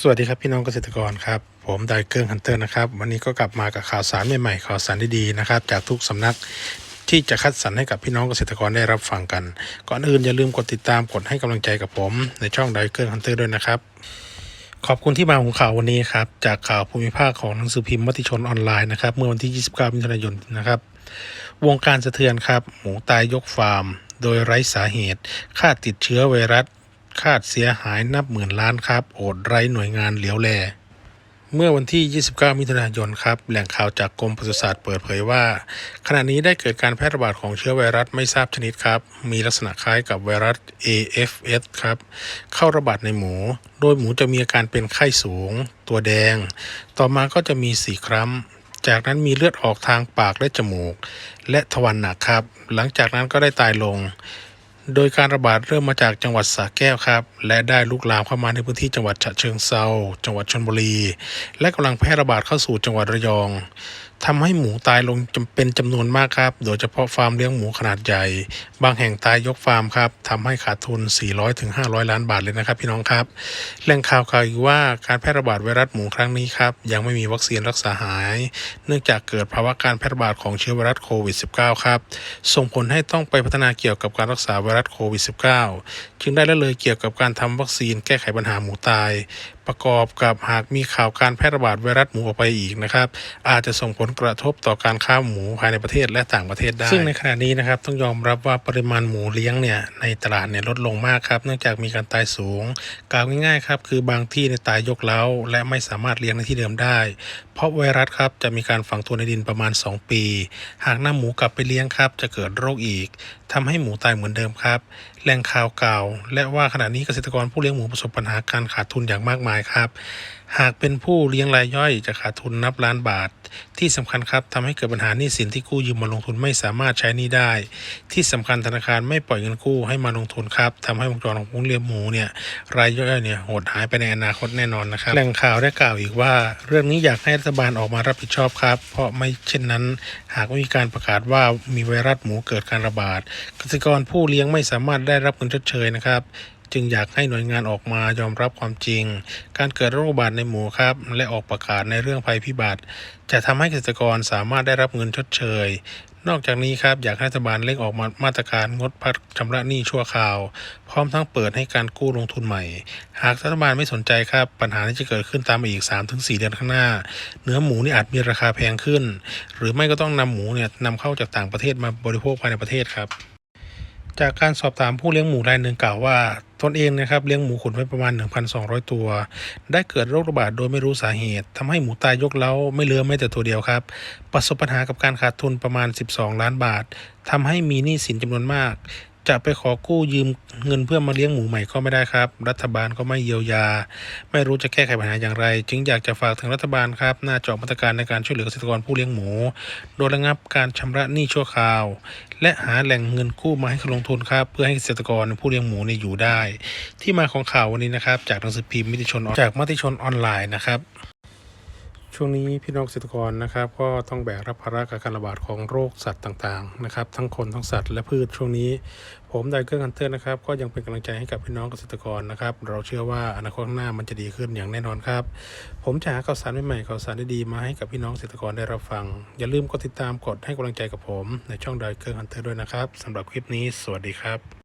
สวัสดีครับพี่น้องเกษตรกรครับ ผมไดเกิร์ฮันเตอร์นะครับ วันนี้ก็กลับมากับข่าวสารใหม่ๆข่าวสารดีๆนะครับ จากทุกสำนักที่จะคัดสรรให้กับพี่น้องเกษตรกรได้รับฟังกัน ก่อนอื่นอย่าลืมกดติดตามกดให้กำลังใจกับผม ในช่องไดเกิร์ฮันเตอร์ด้วยนะครับ ขอบคุณที่มาของข่าววันนี้ครับ จากข่าวภูมิภาคของหนังสือพิมพ์มติชนออนไลน์นะครับเมื่อวันที่ 29 มิถุนายนนะครับ วงการสะเทือนครับหมูตายยกฟาร์ม โดยไร้สาเหตุค่าติดเชื้อไวรัส คาดเสียหายนับหมื่นล้านครับ โอดไร้หน่วยงานเหลียวแล เมื่อวันที่ 29 มิถุนายนครับ แหล่งข่าวจากกรมปศุสัตว์เปิดเผยว่า ขณะนี้ได้เกิดการแพร่ระบาดของเชื้อไวรัสไม่ทราบชนิดครับ มีลักษณะคล้ายกับไวรัส AFS ครับ เข้าระบาดในหมู โดยหมูจะมีอาการเป็นไข้สูง ตัวแดง ต่อมาก็จะมีสีคล้ำจากนั้นมีเลือดออกทางปากและจมูก และทวารหนักครับ หลังจากนั้นก็ได้ตายลง โดยการระบาดเริ่มมาจากจังหวัดสระแก้วครับ และได้ลุกลามเข้ามาในพื้นที่จังหวัดฉะเชิงเซาจังหวัดชลบุรี และกำลังแพร่ระบาดเข้าสู่จังหวัดระยองทำให้หมูตายลงจเป็นจำนวนมากครับ โดยเฉพาะฟาร์มเลี้ยงหมูขนาดใหญ่ บางแห่งตายยกฟาร์มครับทำให้ขาดทุน 400-500 ล้านบาทเลยนะครับ พี่น้องครับแหล่งข่าวกล่าวอีกว่าการแพร่ระบาดไวรัสหมูครั้งนี้ครับ ยังไม่มีวัคซีนรักษาหาย เนื่องจากเกิดภาวะการแพร่ระบาดของเชื้อไวรัสโควิด -19 ครับ ส่งผลให้ต้องไปพัฒนาเกี่ยวกับการรักษาไวรัสโควิด -19 จึงได้ละเลยเกี่ยวกับการทำวัคซีนแก้ไขปัญหาหมูตาย ประกอบกับหากมีข่าวการแพร่ระบาดไวรัสหมูออกไปอีกนะครับ อาจจะส่งผลกระทบต่อการค้าหมูภายในประเทศและต่างประเทศได้ ซึ่งในขณะนี้นะครับต้องยอมรับว่าปริมาณหมูเลี้ยงเนี่ยในตลาดเนี่ยลดลงมากครับ เนื่องจากมีการตายสูงกล่าวง่ายๆครับคือบางที่ในยตายยกเล้า และไม่สามารถเลี้ยงในที่เดิมได้ เพราะไวรัสครับจะมีการฝังตัวในดินประมาณ 2 ปี หากนำหมูกลับไปเลี้ยงครับจะเกิดโรคอีกทำให้หมูตายเหมือนเดิมครับ แหล่งข่าวกล่าว และว่าขณะนี้เกษตรกรผู้เลี้ยงหมูประสบปัญหาการขาดทุนอย่างมากมายครับ หากเป็นผู้เลี้ยงรายย่อยจะขาดทุนนับล้านบาท ที่สำคัญครับทำให้เกิดปัญหาหนี้สินที่กู้ยืมมาลงทุนไม่สามารถใช้หนี้ได้ ที่สำคัญธนาคารไม่ปล่อยเงินกู้ให้มาลงทุนครับทำให้วงจรของผู้เลี้ยงหมูเนี่ยรายย่อยเนี่ยหดหายไปในอนาคตแน่นอนนะครับแหล่งข่าวได้กล่าวอีกว่า เรื่องนี้อยากให้รัฐบาลออกมารับผิดชอบครับ เพราะไม่เช่นนั้น หากมีการประกาศว่ามีไวรัสหมูเกิดการระบาด เกษตรกรผู้เลี้ยงไม่สามารถได้ได้รับเงินชดเชยนะครับ จึงอยากให้หน่วยงานออกมายอมรับความจริง การเกิดโรคระบาดในหมูครับ และออกประกาศในเรื่องภัยพิบัติ จะทำให้เกษตรกรสามารถได้รับเงินชดเชย นอกจากนี้ครับอยากให้รัฐบาลเร่งออกมามาตรการงดพักชำระหนี้ชั่วคราว พร้อมทั้งเปิดให้การกู้ลงทุนใหม่ หากรัฐบาลไม่สนใจครับปัญหาที่จะเกิดขึ้นตามมาอีก 3-4 เดือนข้างหน้า เนื้อหมูนี่อาจมีราคาแพงขึ้น หรือไม่ก็ต้องนำหมูเนี่ยนำเข้าจากต่างประเทศมาบริโภคภายในประเทศครับ จากการสอบถามผู้เลี้ยงหมูรายหนึ่งกล่าวว่าตนเองนะครับเลี้ยงหมูขุนไว้ประมาณ 1,200 ตัว ได้เกิดโรคระบาดโดยไม่รู้สาเหตุทำให้หมูตายยกเล้าไม่เหลือแม้แต่ตัวเดียวครับ ประสบปัญหากับการขาดทุนประมาณ 12 ล้านบาททำให้มีหนี้สินจำนวนมาก จะไปขอกู้ยืมเงินเพื่อมาเลี้ยงหมูใหม่ก็ไม่ได้ครับ รัฐบาลก็ไม่เยียวยา ไม่รู้จะแก้ไขปัญหาอย่างไร จึงอยากจะฝากถึงรัฐบาลครับน่าจะออกมาตรการในการช่วยเหลือเกษตรกรผู้เลี้ยงหมู โดยระงับการชำระหนี้ชั่วคราว และหาแหล่งเงินกู้มาให้เขาลงทุนครับ เพื่อให้เกษตรกรผู้เลี้ยงหมูเนี่ยอยู่ได้ ที่มาของข่าววันนี้นะครับ จากหนังสือพิมพ์มติชนจากมติชนออนไลน์นะครับ ช่วงนี้พี่น้องเกษตรกรนะครับ ก็ต้องแบกรับภาระกับการระบาดของโรคสัตว์ต่างๆนะครับ ทั้งคนทั้งสัตว์และพืชช่วงนี้ ผมไดเกอร์กันเตอร์นะครับ ก็ยังเป็นกำลังใจให้กับพี่น้องเกษตรกรนะครับ เราเชื่อว่าอนาคตข้างหน้ามันจะดีขึ้นอย่างแน่นอนครับ ผมจะหาข่าวสารใหม่ๆข่าวสารดีๆมาให้กับพี่น้องเกษตรกรได้รับฟัง อย่าลืมกดติดตามกดให้กำลังใจกับผม ในช่องไดเกอร์กันเตอร์ด้วยนะครับสำหรับคลิปนี้ สวัสดีครับ